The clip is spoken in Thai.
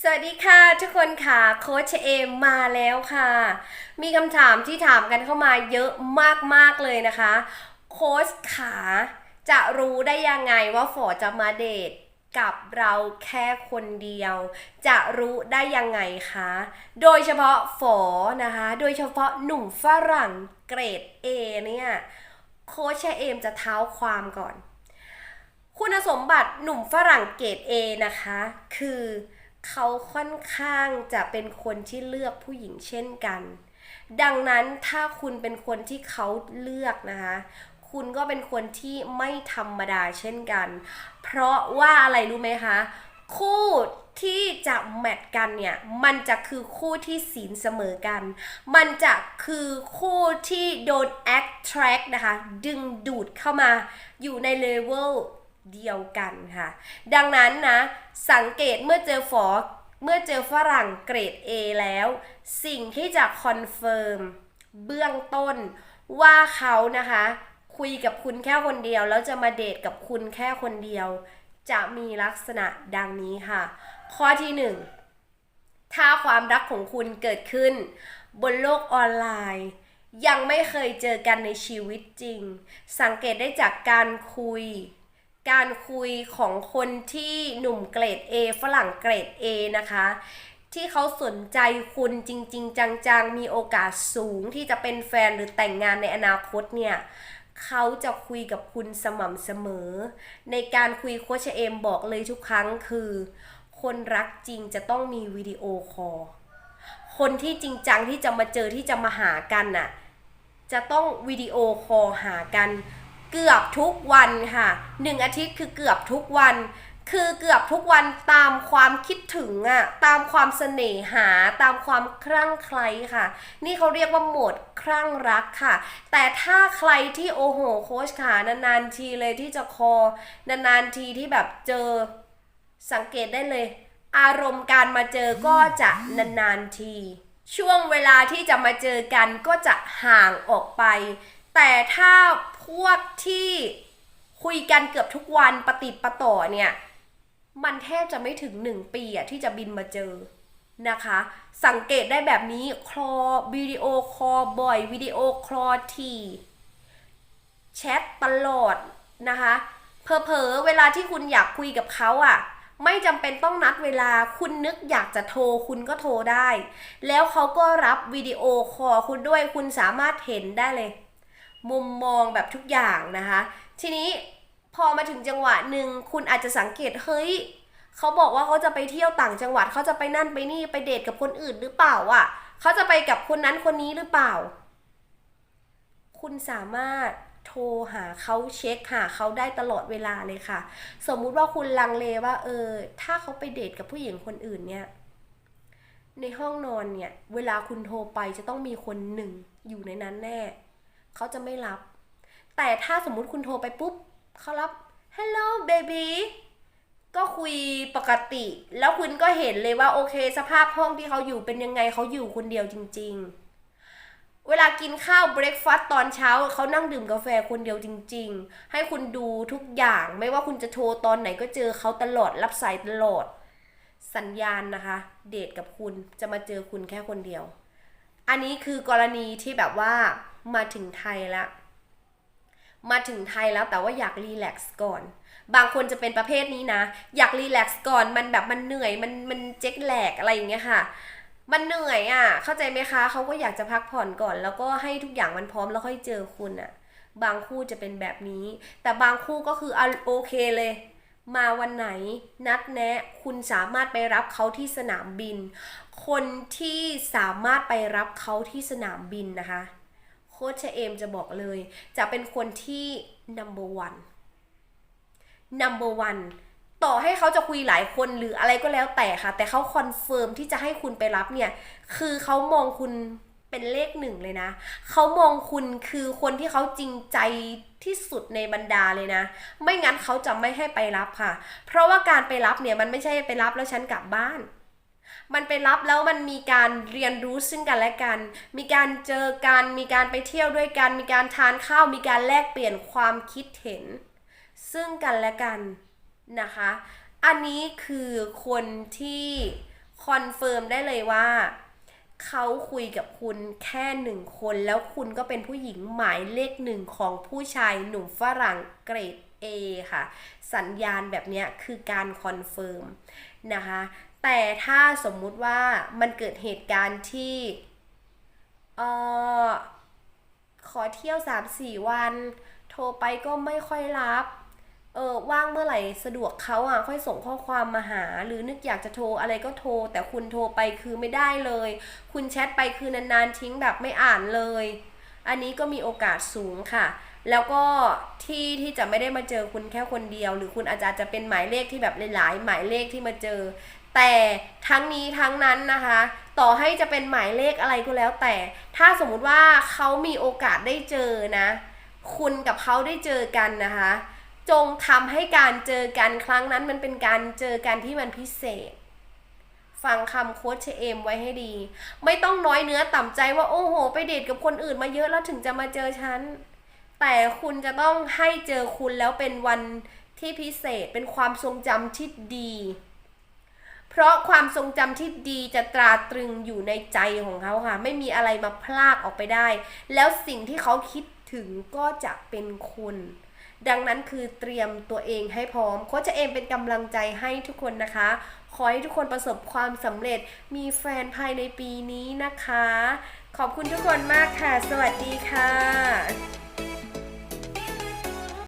สวัสดีค่ะทุกคนค่ะโค้ชเอมมาแล้วค่ะ มีคำถามที่ถามกันเข้ามาเยอะมากๆเลยนะคะ โค้ชขาจะรู้ได้ยังไงว่าฝอจะมาเดทกับเราแค่คนเดียว จะรู้ได้ยังไงคะ โดยเฉพาะฝอนะคะ โดยเฉพาะหนุ่มฝรั่งเกรด A เนี่ยโค้ชเอมจะเท้าความก่อน คุณสมบัติหนุ่มฝรั่งเกรด A นะคะ คือ เขาค่อนข้างจะเป็นคนที่เลือกผู้หญิงเช่นกัน ดังนั้นถ้าคุณเป็นคนที่เขาเลือกนะคะ คุณก็เป็นคนที่ไม่ธรรมดาเช่นกัน เพราะว่าอะไรรู้ไหมคะ คู่ที่จะแมทกันเนี่ย มันจะคือคู่ที่ศีลเสมอกัน มันจะคือคู่ที่โดน attract นะคะ ดึงดูดเข้ามาอยู่ในเลเวล เดียวกันค่ะ ดังนั้นนะ สังเกตเมื่อเจอฝอเมื่อเจอฝรั่งเกรด A แล้ว สิ่งที่จะคอนเฟิร์มเบื้องต้นว่าเขานะคะ คุยกับคุณแค่คนเดียว แล้วจะมาเดทกับคุณแค่คนเดียว จะมีลักษณะดังนี้ค่ะ ข้อที่หนึ่งถ้าความรักของคุณเกิดขึ้น บนโลกออนไลน์ ยังไม่เคยเจอกันในชีวิตจริง สังเกตได้จากการคุย การคุยของคนที่หนุ่มเกรด A ฝรั่งเกรด A นะคะ ที่เขาสนใจคุณจริง ๆ จัง ๆ มีโอกาสสูงที่จะเป็นแฟนหรือแต่งงานในอนาคตเนี่ยเขาจะคุยกับคุณสม่ำเสมอ ในการคุยโคชเอมบอกเลยทุกครั้งคือ คนรักจริงจะต้องมีวิดีโอคอลคนที่จริงจังที่จะมาเจอที่จะมาหากันน่ะจะต้องวิดีโอคอลหากัน เกือบทุกวันค่ะหนึ่งอาทิตย์คือเกือบทุกวัน คือเกือบทุกวันตามความคิดถึงอะตามความเสน่หา ตามความคลั่งไคล้ค่ะ นี่เขาเรียกว่าโหมดคลั่งรักค่ะ แต่ถ้าใครที่โอโหโค้ชขานานๆทีเลยที่จะคอนานๆทีที่แบบเจอสังเกตได้เลย อารมณ์การมาเจอก็จะนานๆที ช่วงเวลาที่จะมาเจอกันก็จะห่างออกไป แต่ถ้าพวกที่คุยกันเกือบทุกวันปฏิปต่อเนี่ย มันแทบจะไม่ถึงหนึ่งปีอะที่จะบินมาเจอนะคะ สังเกตได้แบบนี้คลอวิดีโอคอบ่อยวิดีโอคลอทีแชทตลอดนะคะเผลอเวลาที่คุณอยากคุยกับเขาอะไม่จำเป็นต้องนัดเวลาคุณนึกอยากจะโทรคุณก็โทรได้ แล้วเขาก็รับวิดีโอคอลคุณด้วยคุณสามารถเห็นได้เลย มุมมองแบบทุกอย่างนะคะ ทีนี้พอมาถึงจังหวะหนึ่งคุณอาจจะสังเกตเฮ้ยเขาบอกว่าเขาจะไปเที่ยวต่างจังหวัดเขาจะไปนั่นไปนี่ไปเดทกับคนอื่นหรือเปล่าอะเขาจะไปกับคนนั้นคนนี้หรือเปล่า คุณสามารถโทรหาเขาเช็คหาเขาได้ตลอดเวลาเลยค่ะ สมมุติว่าคุณลังเลว่า เออ ถ้าเขาไปเดทกับผู้หญิงคนอื่นเนี่ย ในห้องนอนเนี่ย เวลาคุณโทรไปจะต้องมีคนหนึ่งอยู่ในนั้นแน่ เขาจะไม่รับ แต่ถ้าสมมุติคุณโทรไปปุ๊บเขารับ hello baby ก็คุยปกติ แล้วคุณก็เห็นเลยว่าโอเค สภาพห้องที่เขาอยู่เป็นยังไงเขาอยู่คนเดียวจริง ๆ เวลากินข้าวเบรกฟาสต์ตอนเช้าเขานั่งดื่มกาแฟคนเดียวจริง ๆ ให้คุณดูทุกอย่างไม่ว่าคุณจะโทรตอนไหนก็เจอเขาตลอดรับสายตลอด สัญญาณนะคะ เดทกับคุณจะมาเจอคุณแค่คนเดียว อันนี้คือกรณีที่แบบว่ามาถึงไทยแล้ว มาถึงไทยแล้วแต่ว่าอยากรีแลกซ์ก่อน บางคนจะเป็นประเภทนี้นะ อยากรีแลกซ์ก่อนมันแบบมันเหนื่อย มันมันเจ๊กแหลกอะไรอย่างเงี้ยค่ะ มันเหนื่อยอะ เข้าใจไหมคะ เขาก็อยากจะพักผ่อนก่อน แล้วก็ให้ทุกอย่างมันพร้อมแล้วค่อยเจอคุณอะ บางคู่จะเป็นแบบนี้ แต่บางคู่ก็คืออะโอเคเลย มาวันไหนนัดแนะคุณสามารถไปรับเขาที่สนามบิน คนที่สามารถไปรับเขาที่สนามบินนะคะโค้ชเอมจะบอกเลย จะเป็นคนที่ number one number one ต่อให้เขาจะคุยหลายคนหรืออะไรก็แล้วแต่ค่ะ แต่เขาคอนเฟิร์มที่จะให้คุณไปรับเนี่ย คือเขามองคุณ เป็นเลขหนึ่งเลยนะ เขามองคุณคือคนที่เขาจริงใจที่สุดในบรรดาเลยนะ ไม่งั้นเขาจะไม่ให้ไปรับค่ะ เพราะว่าการไปรับเนี่ยมันไม่ใช่ไปรับแล้วฉันกลับบ้าน มันไปรับแล้วมันมีการเรียนรู้ซึ่งกันและกัน มีการเจอกัน มีการไปเที่ยวด้วยกัน มีการทานข้าว มีการแลกเปลี่ยนความคิดเห็น ซึ่งกันและกันนะคะ อันนี้คือคนที่คอนเฟิร์มได้เลยว่า เขาคุยกับคุณแค่หนึ่งคน แล้วคุณก็เป็นผู้หญิงหมายเลขหนึ่งของผู้ชายหนุ่มฝรั่งเกรด A ค่ะ สัญญาณแบบนี้คือการคอนเฟิร์มนะคะ แต่ถ้าสมมุติว่ามันเกิดเหตุการณ์ที่เออขอเที่ยว 3-4 วัน โทรไปก็ไม่ค่อยรับ เออว่างเมื่อไหร่สะดวกเขาอะค่อยส่งข้อความมาหา หรือนึกอยากจะโทรอะไรก็โทร แต่คุณโทรไปคือไม่ได้เลย คุณแชทไปคือนานๆทิ้งแบบไม่อ่านเลย อันนี้ก็มีโอกาสสูงค่ะ แล้วก็ที่ที่จะไม่ได้มาเจอคุณแค่คนเดียว หรือคุณอาจจะอาจจะเป็นหมายเลขที่แบบหลายๆหมายเลขที่มาเจอ แต่ทั้งนี้ทั้งนั้นนะคะ ต่อให้จะเป็นหมายเลขอะไรก็แล้วแต่ ถ้าสมมุติว่าเขามีโอกาสได้เจอนะ คุณกับเขาได้เจอกันนะคะ จงทำให้การเจอกันครั้งนั้นมันเป็นการเจอกันที่มันพิเศษ ฟังคำโค้ชเชเอมไว้ให้ดี ไม่ต้องน้อยเนื้อต่ำใจว่าโอ้โห ไปเดทกับคนอื่นมาเยอะแล้วถึงจะมาเจอฉัน แต่คุณจะต้องให้เจอคุณแล้วเป็นวันที่พิเศษเป็นความทรงจำที่ดี เพราะความทรงจำที่ดีจะตราตรึงอยู่ในใจของเขาค่ะ ไม่มีอะไรมาพลากออกไปได้ แล้วสิ่งที่เขาคิดถึงก็จะเป็นคุณ ดังนั้นคือเตรียมตัวเองให้พร้อมโค้ชเอมเป็นกำลังใจให้ทุกคนนะคะ ขอให้ทุกคนประสบความสำเร็จมีแฟนภายในปีนี้นะคะ ขอบคุณทุกคนมากค่ะ สวัสดีค่ะ